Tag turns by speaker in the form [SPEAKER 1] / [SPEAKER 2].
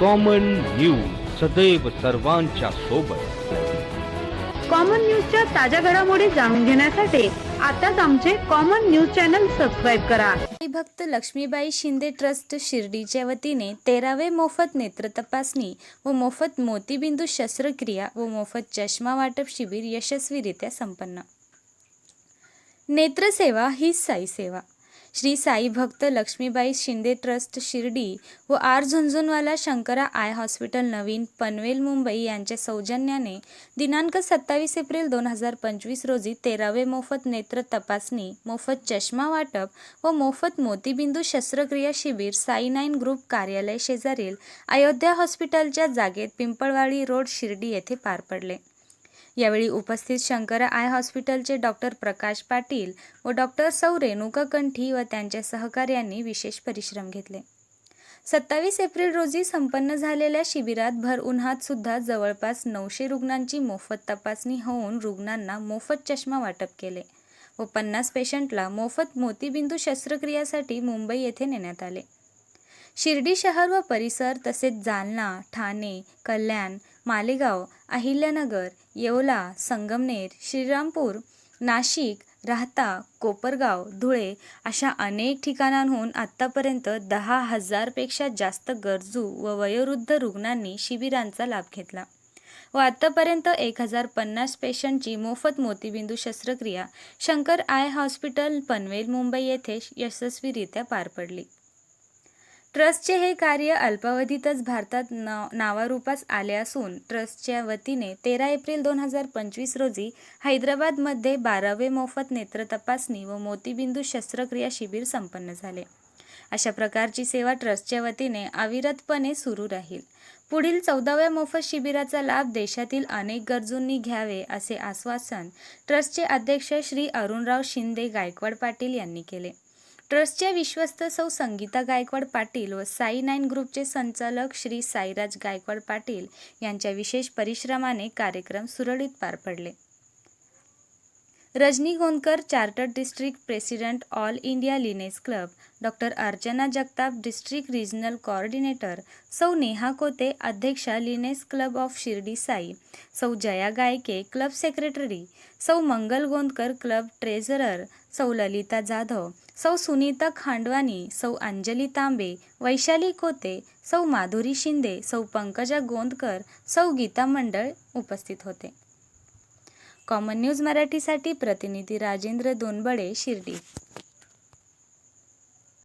[SPEAKER 1] Common news सदैव सर्वांच्या सोबत.
[SPEAKER 2] कॉमन न्यूजच्या ताज्या घडामोडी जाणून घेण्यासाठी आताच आमचे कॉमन न्यूज चॅनल सबस्क्राईब करा.
[SPEAKER 3] भक्त लक्ष्मीबाई शिंदे ट्रस्ट शिर्डीच्या वतीने तेरावे मोफत नेत्र तपासणी व मोफत मोतीबिंदू शस्त्रक्रिया व मोफत चष्मा वाटप शिबिर यशस्वीरित्या संपन्न. नेत्रसेवा ही साई सेवा. श्री साई भक्त लक्ष्मीबाई शिंदे ट्रस्ट शिर्डी व R Jhunjhunwala Shankara eye hospital नवीन पनवेल मुंबई यांच्या सौजन्याने दिनांक सत्तावीस एप्रिल दोन हजार पंचवीस रोजी तेरावे मोफत नेत्र तपासणी मोफत चष्मा वाटप व मोफत मोतीबिंदू शस्त्रक्रिया शिबिर साई नाईन ग्रुप कार्यालय शेजारील अयोध्या हॉस्पिटलच्या जागेत पिंपळवाडी रोड शिर्डी येथे पार पडले. यावेळी उपस्थित शंकरा आय हॉस्पिटलचे डॉक्टर प्रकाश पाटील व डॉक्टर सौ रेणुका कंठी व त्यांच्या सहकार्यांनी विशेष परिश्रम घेतले. सत्तावीस एप्रिल रोजी संपन्न झालेल्या शिबिरात भर उन्हात सुद्धा जवळपास नऊशे रुग्णांची मोफत तपासणी होऊन रुग्णांना मोफत चष्मा वाटप केले व पन्नास पेशंटला मोफत मोतीबिंदू शस्त्रक्रियासाठी मुंबई येथे नेण्यात आले. शिर्डी शहर व परिसर तसेच जालना ठाणे कल्याण मालेगाव अहिल्यानगर येवला संगमनेर श्रीरामपूर नाशिक राहता कोपरगाव धुळे अशा अनेक ठिकाणांहून आत्तापर्यंत दहा हजारपेक्षा जास्त गरजू व वयोवृद्ध रुग्णांनी शिबिरांचा लाभ घेतला व आत्तापर्यंत एक हजार पन्नास पेशंटची मोफत मोतीबिंदू शस्त्रक्रिया शंकर आय हॉस्पिटल पनवेल मुंबई येथे यशस्वीरित्या पार पडली. ट्रस्टचे हे कार्य अल्पावधीतच भारतात न नावारूपास आले असून ट्रस्टच्या वतीने तेरा एप्रिल दोन हजार पंचवीस रोजी हैदराबादमध्ये बारावे मोफत नेत्र तपासणी व मोतीबिंदू शस्त्रक्रिया शिबिर संपन्न झाले. अशा प्रकारची सेवा ट्रस्टच्या वतीने अविरतपणे सुरू राहील. पुढील चौदाव्या मोफत शिबिराचा लाभ देशातील अनेक गरजूंनी घ्यावे असे आश्वासन ट्रस्टचे अध्यक्ष श्री अरुणराव शिंदे गायकवाड पाटील यांनी केले. ट्रस्टच्या विश्वस्त सौ संगीता गायकवाड पाटील व साई नाईन ग्रुपचे संचालक श्री साईराज गायकवाड पाटील यांच्या विशेष परिश्रमाने कार्यक्रम सुरळीत पार पडले. Rajani Gondkar chartered district president all India lioness club doctor Archana Jagtap district regional coordinator सौ नेहा कोते अध्यक्षा lioness club of Shirdi Sai सौ जया गायके क्लब सेक्रेटरी सौ मंगल गोंदकर क्लब ट्रेझरर सौ ललिता जाधव सौ सुनीता खांडवानी सौ अंजली तांबे वैशाली कोते सौ माधुरी शिंदे सौ पंकजा गोंदकर सौ गीता मंडळ उपस्थित होते. कॉमन न्यूज मराठीसाठी प्रतिनिधी राजेंद्र दोनबडे शिर्डी.